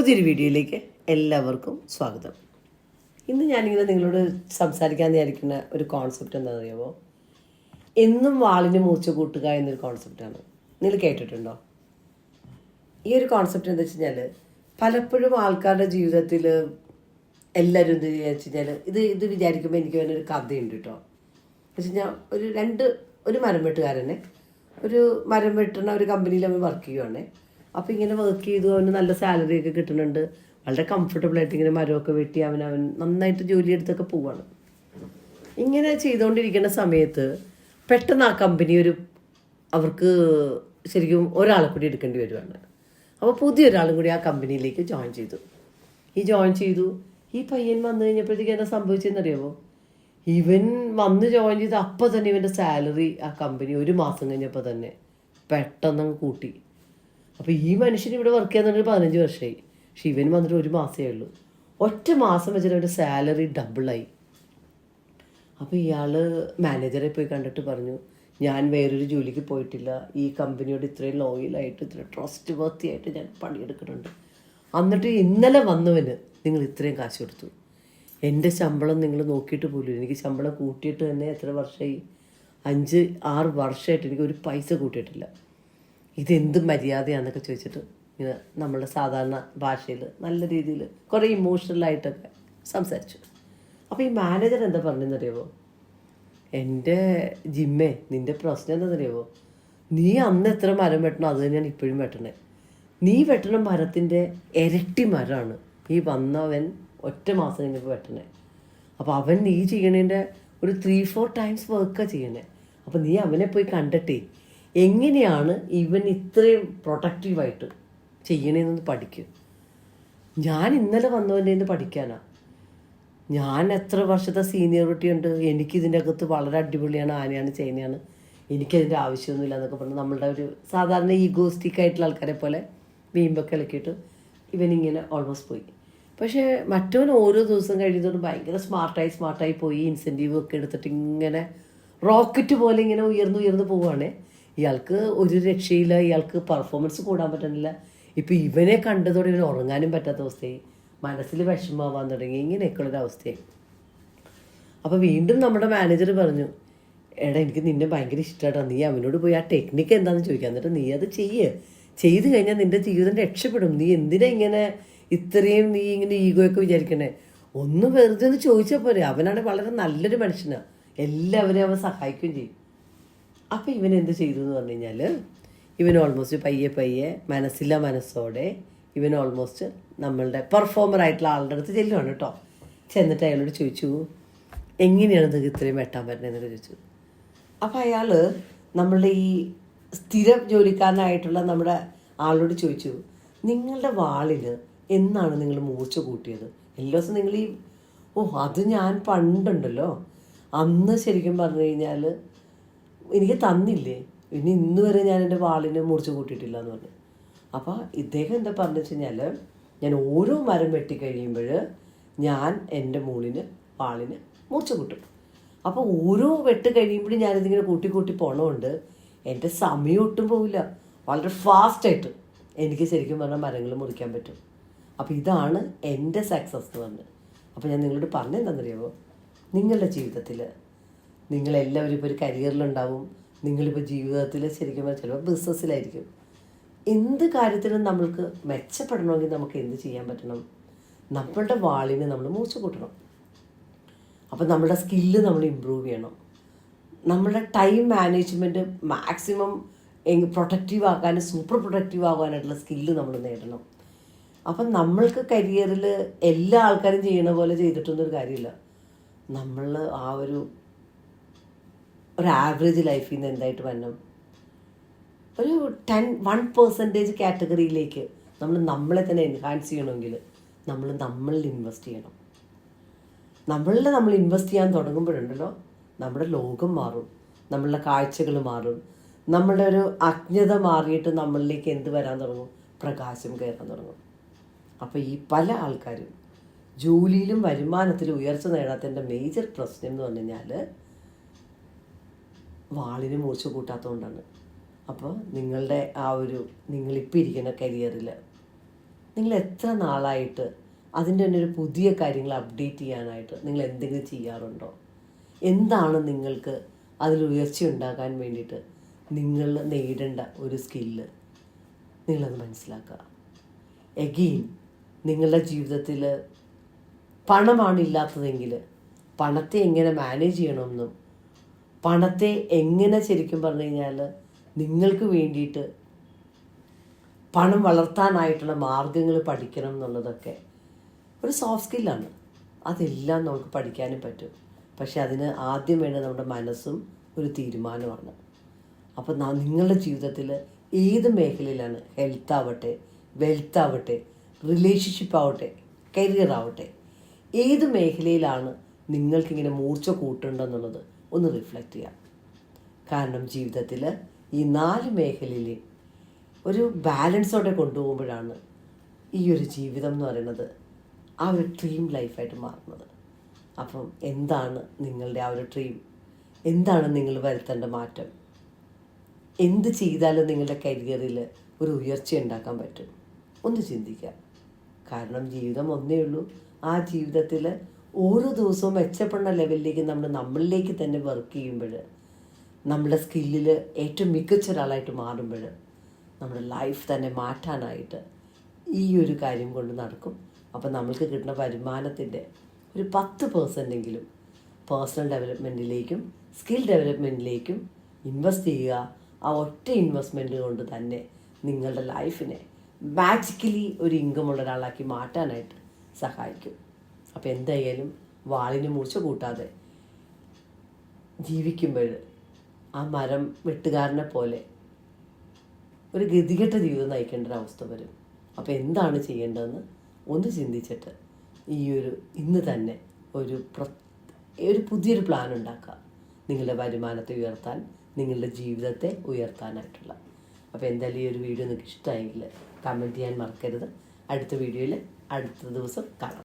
പുതിയൊരു വീഡിയോയിലേക്ക് എല്ലാവർക്കും സ്വാഗതം. ഇന്ന് ഞാനിങ്ങനെ നിങ്ങളോട് സംസാരിക്കാൻ വിചാരിക്കുന്ന ഒരു കോൺസെപ്റ്റ് എന്താണെന്ന് അറിയാമോ എന്നും വാളിന് മൂച്ച കൂട്ടുക എന്നൊരു കോൺസെപ്റ്റാണ് നിങ്ങൾ കേട്ടിട്ടുണ്ടോ? ഈ ഒരു കോൺസെപ്റ്റ് എന്താ വെച്ച് പലപ്പോഴും ആൾക്കാരുടെ ജീവിതത്തിൽ എല്ലാവരും എന്ത് വിചാരിച്ചു കഴിഞ്ഞാൽ ഇത് ഇത് വിചാരിക്കുമ്പോൾ എനിക്ക് വേണ്ട ഒരു കഥയുണ്ട് കേട്ടോ. എന്ന് വെച്ച് കഴിഞ്ഞാൽ ഒരു രണ്ട് ഒരു മരം വെട്ടുകാരനെ ഒരു മരം വെട്ടുന്ന ഒരു കമ്പനിയിൽ അവൻ വർക്ക് ചെയ്യുവാണേ. അപ്പോൾ ഇങ്ങനെ വർക്ക് ചെയ്തു അവന് നല്ല സാലറി ഒക്കെ കിട്ടുന്നുണ്ട്. വളരെ കംഫർട്ടബിൾ ആയിട്ട് ഇങ്ങനെ മരമൊക്കെ വെട്ടി അവൻ അവൻ നന്നായിട്ട് ജോലി എടുത്തൊക്കെ പോവാണ്. ഇങ്ങനെ ചെയ്തുകൊണ്ടിരിക്കുന്ന സമയത്ത് പെട്ടെന്ന് ആ കമ്പനി ഒരു അവർക്ക് ശരിക്കും ഒരാളെ കൂടി എടുക്കേണ്ടി വരുവാണ്. അപ്പോൾ പുതിയൊരാളും കൂടി ആ കമ്പനിയിലേക്ക് ജോയിൻ ചെയ്തു. ഈ ജോയിൻ ചെയ്തു. ഈ പയ്യൻ വന്നു കഴിഞ്ഞപ്പോഴത്തേക്ക് എന്താ സംഭവിച്ചതെന്നറിയാമോ ഇവൻ വന്ന് ജോയിൻ ചെയ്ത് അപ്പോൾ തന്നെ ഇവന്റെ സാലറി ആ കമ്പനി ഒരു മാസം കഴിഞ്ഞപ്പോൾ തന്നെ പെട്ടെന്ന് കൂട്ടി. അപ്പോൾ ഈ മനുഷ്യൻ ഇവിടെ വർക്ക് ചെയ്യാൻ തുടങ്ങി പതിനഞ്ച് വർഷമായി പക്ഷെ ഇവൻ വന്നിട്ട് ഒരു മാസമേ ഉള്ളൂ. ഒറ്റ മാസം വെച്ചിട്ട് അവന്റെ സാലറി ഡബിളായി അപ്പോൾ ഇയാൾ മാനേജറെ പോയി കണ്ടിട്ട് പറഞ്ഞു ഞാൻ വേറൊരു ജോലിക്ക് പോയിട്ടില്ല. ഈ കമ്പനിയോട് ഇത്രയും ലോയലായിട്ട് ഇത്ര ട്രസ്റ്റ് വർത്തി ആയിട്ട് ഞാൻ പണിയെടുക്കുന്നുണ്ട്. എന്നിട്ട് ഇന്നലെ വന്നവന് നിങ്ങൾ ഇത്രയും കാശ് കൊടുത്തു. എന്റെ ശമ്പളം നിങ്ങൾ നോക്കിയിട്ട് പോലും എനിക്ക് ശമ്പളം കൂട്ടിയിട്ട് തന്നെ എത്ര വർഷമായി അഞ്ച് ആറ് വർഷമായിട്ട് എനിക്ക് ഒരു പൈസ കൂട്ടിയിട്ടില്ല. ഇതെന്ത് മര്യാദയാണെന്നൊക്കെ ചോദിച്ചിട്ട് ഇങ്ങനെ നമ്മളുടെ സാധാരണ ഭാഷയിൽ നല്ല രീതിയിൽ കുറേ ഇമോഷണലായിട്ടൊക്കെ സംസാരിച്ചു. അപ്പോൾ ഈ മാനേജർ എന്താ പറഞ്ഞെന്നറിയാവോ? എന്റെ ജിമ്മേ നിന്റെ പ്രശ്നം എന്താണെന്നറിയാവോ നീ അന്ന് എത്ര മരം വെട്ടണോ അത് തന്നെയാണ് ഇപ്പോഴും വെട്ടണേ. നീ വെട്ടണ മരത്തിന്റെ ഇരട്ടി മരമാണ്. ഈ വന്നവൻ ഒറ്റ മാസം കഴിഞ്ഞപ്പോൾ വെട്ടണേ. അപ്പോൾ അവൻ നീ ചെയ്യണതിന്റെ ഒരു ത്രീ ഫോർ ടൈംസ് വർക്കാണ് ചെയ്യണേ. അപ്പോൾ നീ അവനെ പോയി കണ്ടിട്ടേ എങ്ങനെയാണ് ഇവൻ ഇത്രയും പ്രൊട്ടക്റ്റീവായിട്ട് ചെയ്യണേന്നൊന്ന് പഠിക്കും. ഞാൻ ഇന്നലെ വന്നവന്റെ നിന്ന് പഠിക്കാനാ. ഞാൻ എത്ര വർഷത്തെ സീനിയോറിറ്റി ഉണ്ട് എനിക്കിതിന്റെ അകത്ത് വളരെ അടിപൊളിയാണ് ആനയാണ് ചെയ്യുന്നതാണ് എനിക്കതിന്റെ ആവശ്യമൊന്നുമില്ല എന്നൊക്കെ പറഞ്ഞ് നമ്മളുടെ ഒരു സാധാരണ ഈഗോസ്റ്റിക് ആയിട്ടുള്ള ആൾക്കാരെ പോലെ വീമ്പൊക്കെ ഇളക്കിയിട്ട് ഇവനിങ്ങനെ ഓൾമോസ്റ്റ് പോയി. പക്ഷേ മറ്റവൻ ഓരോ ദിവസം കഴിയുന്നതോടും ഭയങ്കര സ്മാർട്ടായി സ്മാർട്ടായി പോയി. ഇൻസെന്റീവ് ഒക്കെ എടുത്തിട്ട് ഇങ്ങനെ റോക്കറ്റ് പോലെ ഇങ്ങനെ ഉയർന്നു ഉയർന്നു പോവുകയാണ് ഇയാൾക്ക് ഒരു രക്ഷയില്ല ഇയാൾക്ക് പെർഫോമൻസ് കൂടാൻ പറ്റുന്നില്ല ഇപ്പം ഇവനെ കണ്ടതോടെ ഇവന് ഉറങ്ങാനും പറ്റാത്ത അവസ്ഥയായി. മനസ്സിൽ വിഷമമാവാൻ തുടങ്ങി. ഇങ്ങനെയൊക്കെയുള്ളൊരു അവസ്ഥയായി. അപ്പോൾ വീണ്ടും നമ്മുടെ മാനേജർ പറഞ്ഞു എടാ എനിക്ക് നിന്നെ ഭയങ്കര ഇഷ്ടമായിട്ടാ നീ അവനോട് പോയി ആ ടെക്നിക്ക് എന്താണെന്ന് ചോദിക്കാം. എന്നിട്ട് നീ അത് ചെയ്യ്. ചെയ്ത് കഴിഞ്ഞാൽ നിന്റെ ജീവിതം രക്ഷപ്പെടും. നീ എന്തിനാ ഇങ്ങനെ ഇത്രയും നീ ഇങ്ങനെ ഈഗോയൊക്കെ വിചാരിക്കണേ? ഒന്ന് വെറുതെ ഒന്ന് ചോദിച്ചാൽ പോരെ. അവനാണ് വളരെ നല്ലൊരു മനുഷ്യനാണ് എല്ലാവരെയും അവൻ സഹായിക്കുകയും ചെയ്യും. അപ്പോൾ ഇവൻ എന്ത് ചെയ്തു എന്ന് പറഞ്ഞു കഴിഞ്ഞാൽ ഇവൻ ഓൾമോസ്റ്റ് പയ്യെ പയ്യെ മനസ്സില്ല മനസ്സോടെ ഇവൻ ഓൾമോസ്റ്റ് നമ്മളുടെ പെർഫോമർ ആയിട്ടുള്ള ആളുടെ അടുത്ത് ചെല്ലുവാണ് കേട്ടോ ചെന്നിട്ട് അയാളോട് ചോദിച്ചു എങ്ങനെയാണ് നിങ്ങൾക്ക് ഇത്രയും വെട്ടാൻ പറ്റുന്നതെന്ന് ചോദിച്ചു. അപ്പോൾ അയാൾ നമ്മളുടെ ഈ സ്ഥിരം ജോലിക്കാരനായിട്ടുള്ള നമ്മുടെ ആളോട് ചോദിച്ചു നിങ്ങളുടെ വാളിൽ എന്നാണ് നിങ്ങൾ മൂർച്ച കൂട്ടിയത്? എല്ലാ ദിവസവും നിങ്ങൾ ഈ ഓ അത് ഞാൻ പണ്ടുണ്ടല്ലോ. അന്ന് ശരിക്കും പറഞ്ഞു കഴിഞ്ഞാൽ എനിക്ക് തന്നില്ലേ? ഇനി ഇന്ന് വരെ ഞാൻ എന്റെ വാളിനെ മുറിച്ച് കൂട്ടിയിട്ടില്ല എന്ന് പറഞ്ഞു. അപ്പോൾ ഇദ്ദേഹം എന്താ പറഞ്ഞു വെച്ച് കഴിഞ്ഞാൽ ഞാൻ ഓരോ മരം വെട്ടി കഴിയുമ്പോൾ ഞാൻ എന്റെ മൂളിന് വാളിന് മുറിച്ച് കൂട്ടും. അപ്പോൾ ഓരോ വെട്ട് കഴിയുമ്പോഴും ഞാനിതിങ്ങനെ കൂട്ടി കൂട്ടി പോണതുകൊണ്ട് എന്റെ സമയം ഒട്ടും പോവില്ല. വളരെ ഫാസ്റ്റായിട്ട് എനിക്ക് ശരിക്കും പറഞ്ഞാൽ മരങ്ങൾ മുറിക്കാൻ പറ്റും. അപ്പോൾ ഇതാണ് എന്റെ സക്സസ് എന്ന് പറഞ്ഞത് അപ്പോൾ ഞാൻ നിങ്ങളോട് പറഞ്ഞെന്താണെന്നറിയാമോ നിങ്ങളുടെ ജീവിതത്തിൽ നിങ്ങളെല്ലാവരും ഇപ്പോൾ ഒരു കരിയറിലുണ്ടാവും. നിങ്ങളിപ്പോൾ ജീവിതത്തിൽ ശരിക്കും ചിലപ്പോൾ ബിസിനസ്സിലായിരിക്കും എന്ത് കാര്യത്തിലും നമ്മൾക്ക് മെച്ചപ്പെടണമെങ്കിൽ നമുക്ക് എന്ത് ചെയ്യാൻ പറ്റണം? നമ്മളുടെ വാളിനെ നമ്മൾ മൂച്ചു കൂട്ടണം അപ്പം നമ്മുടെ സ്കില്ല് നമ്മൾ ഇമ്പ്രൂവ് ചെയ്യണം. നമ്മുടെ ടൈം മാനേജ്മെന്റ് മാക്സിമം പ്രൊട്ടക്റ്റീവ് ആക്കാനും സൂപ്പർ പ്രൊട്ടക്റ്റീവ് ആകാനായിട്ടുള്ള സ്കില്ല് നമ്മൾ നേടണം. അപ്പം നമ്മൾക്ക് കരിയറിൽ എല്ലാ ആൾക്കാരും ചെയ്യണ പോലെ ചെയ്തിട്ടൊന്നും ഒരു കാര്യമില്ല. നമ്മൾ ആ ഒരു ഒരു ആവറേജ് ലൈഫിൽ നിന്ന് എന്തായിട്ട് വരണം? ഒരു ടെൻ വൺ പെർസെന്റേജ് കാറ്റഗറിയിലേക്ക് നമ്മൾ നമ്മളെ തന്നെ എൻഹാൻസ് ചെയ്യണമെങ്കിൽ നമ്മൾ നമ്മളിൽ ഇൻവെസ്റ്റ് ചെയ്യണം. നമ്മളിൽ നമ്മൾ ഇൻവെസ്റ്റ് ചെയ്യാൻ തുടങ്ങുമ്പോഴുണ്ടല്ലോ നമ്മുടെ ലോകം മാറും നമ്മളുടെ കാഴ്ചകൾ മാറും നമ്മളുടെ ഒരു അജ്ഞത മാറിയിട്ട് നമ്മളിലേക്ക് എന്ത് വരാൻ തുടങ്ങും? പ്രകാശം കയറാൻ തുടങ്ങും. അപ്പോൾ ഈ പല ആൾക്കാരും ജോലിയിലും വരുമാനത്തിലും ഉയർച്ച നേടാത്തതിന്റെ മേജർ പ്രശ്നം എന്ന് പറഞ്ഞു കഴിഞ്ഞാൽ വാളിന് മൂർച്ച കൂട്ടാത്തതുകൊണ്ടാണ്. അപ്പോൾ നിങ്ങളുടെ ആ ഒരു നിങ്ങളിപ്പോൾ ഇരിക്കുന്ന കരിയറിൽ നിങ്ങൾ എത്ര നാളായിട്ട് അതിന്റെ തന്നെ ഒരു പുതിയ കാര്യങ്ങൾ അപ്ഡേറ്റ് ചെയ്യാനായിട്ട് നിങ്ങൾ എന്തെങ്കിലും ചെയ്യാറുണ്ടോ? എന്താണ് നിങ്ങൾക്ക് അതിൽ ഉയർച്ച ഉണ്ടാകാൻ വേണ്ടിയിട്ട് നിങ്ങൾ നേടേണ്ട ഒരു സ്കില്ല് നിങ്ങളത് മനസ്സിലാക്കുക. എഗെയിൻ നിങ്ങളുടെ ജീവിതത്തിൽ പണമാണ് ഇല്ലാത്തതെങ്കിൽ പണത്തെ എങ്ങനെ മാനേജ് ചെയ്യണമെന്നും പണത്തെ എങ്ങനെ ശരിക്കും പറഞ്ഞു കഴിഞ്ഞാൽ നിങ്ങൾക്ക് വേണ്ടിയിട്ട് പണം വളർത്താനായിട്ടുള്ള മാർഗങ്ങൾ പഠിക്കണം എന്നുള്ളതൊക്കെ ഒരു സോഫ്റ്റ് സ്കില്ലാണ് അതെല്ലാം നമുക്ക് പഠിക്കാനും പറ്റും. പക്ഷേ അതിന് ആദ്യം വേണ്ടത് നമ്മുടെ മനസ്സും ഒരു തീരുമാനമാണ്. അപ്പോൾ നിങ്ങളുടെ ജീവിതത്തിൽ ഏത് മേഖലയിലാണ് ഹെൽത്ത് ആവട്ടെ വെൽത്ത് ആവട്ടെ റിലേഷൻഷിപ്പ് ആവട്ടെ കരിയർ ആവട്ടെ ഏത് മേഖലയിലാണ് നിങ്ങൾക്കിങ്ങനെ മൂർച്ച കൂട്ടേണ്ടതെന്നുള്ളത് ഒന്ന് റിഫ്ലക്റ്റ് ചെയ്യാം. കാരണം ജീവിതത്തിൽ ഈ നാല് മേഖലയിൽ ഒരു ബാലൻസോടെ കൊണ്ടുപോകുമ്പോഴാണ് ഈ ഒരു ജീവിതം എന്ന് പറയുന്നത് ആ ഒരു ഡ്രീം ലൈഫായിട്ട് മാറുന്നത്. അപ്പം എന്താണ് നിങ്ങളുടെ ആ ഒരു ഡ്രീം എന്താണ് നിങ്ങൾ വരുത്തേണ്ട മാറ്റം? എന്ത് ചെയ്താലും നിങ്ങളുടെ കരിയറിൽ ഒരു ഉയർച്ച ഉണ്ടാക്കാൻ പറ്റും? ഒന്ന് ചിന്തിക്കുക കാരണം ജീവിതം ഒന്നേ ഉള്ളൂ. ആ ജീവിതത്തിൽ ഓരോ ദിവസവും മെച്ചപ്പെടുന്ന ലെവലിലേക്ക് നമ്മൾ നമ്മളിലേക്ക് തന്നെ വർക്ക് ചെയ്യുമ്പോൾ നമ്മുടെ സ്കില്ലിൽ ഏറ്റവും മികച്ച ഒരാളായിട്ട് മാറുമ്പോൾ നമ്മുടെ ലൈഫ് തന്നെ മാറ്റാനായിട്ട് ഈ ഒരു കാര്യം കൊണ്ട് നടക്കും. അപ്പോൾ നമ്മൾക്ക് കിട്ടുന്ന വരുമാനത്തിന്റെ ഒരു പത്ത് പേഴ്സന്റെങ്കിലും പേഴ്സണൽ ഡെവലപ്മെന്റിലേക്കും സ്കിൽ ഡെവലപ്മെന്റിലേക്കും ഇൻവെസ്റ്റ് ചെയ്യുക. ആ ഒറ്റ ഇൻവെസ്റ്റ്മെന്റ് കൊണ്ട് തന്നെ നിങ്ങളുടെ ലൈഫിനെ മാജിക്കലി ഒരു ഇൻകം ഉള്ള ഒരാളാക്കി മാറ്റാനായിട്ട് സഹായിക്കും. അപ്പോൾ എന്തായാലും വാളിന് മൂർച്ച കൂട്ടാതെ ജീവിക്കുമ്പോൾ ആ മരം വെട്ടുകാരനെ പോലെ ഒരു ഗതികെട്ട ജീവിതം നയിക്കേണ്ട ഒരു അവസ്ഥ വരും. അപ്പോൾ എന്താണ് ചെയ്യേണ്ടതെന്ന് ഒന്ന് ചിന്തിച്ചിട്ട് ഈ ഒരു ഇന്ന് തന്നെ ഒരു ഒരു പുതിയൊരു പ്ലാൻ ഉണ്ടാക്കുക. നിങ്ങളുടെ വരുമാനത്തെ ഉയർത്താൻ നിങ്ങളുടെ ജീവിതത്തെ ഉയർത്താനായിട്ടുള്ള. അപ്പോൾ എന്തായാലും ഈ ഒരു വീഡിയോ നിങ്ങൾക്ക് ഇഷ്ടമായെങ്കിൽ കമന്റ് ചെയ്യാൻ മറക്കരുത്. അടുത്ത വീഡിയോയിൽ അടുത്ത ദിവസം കാണാം.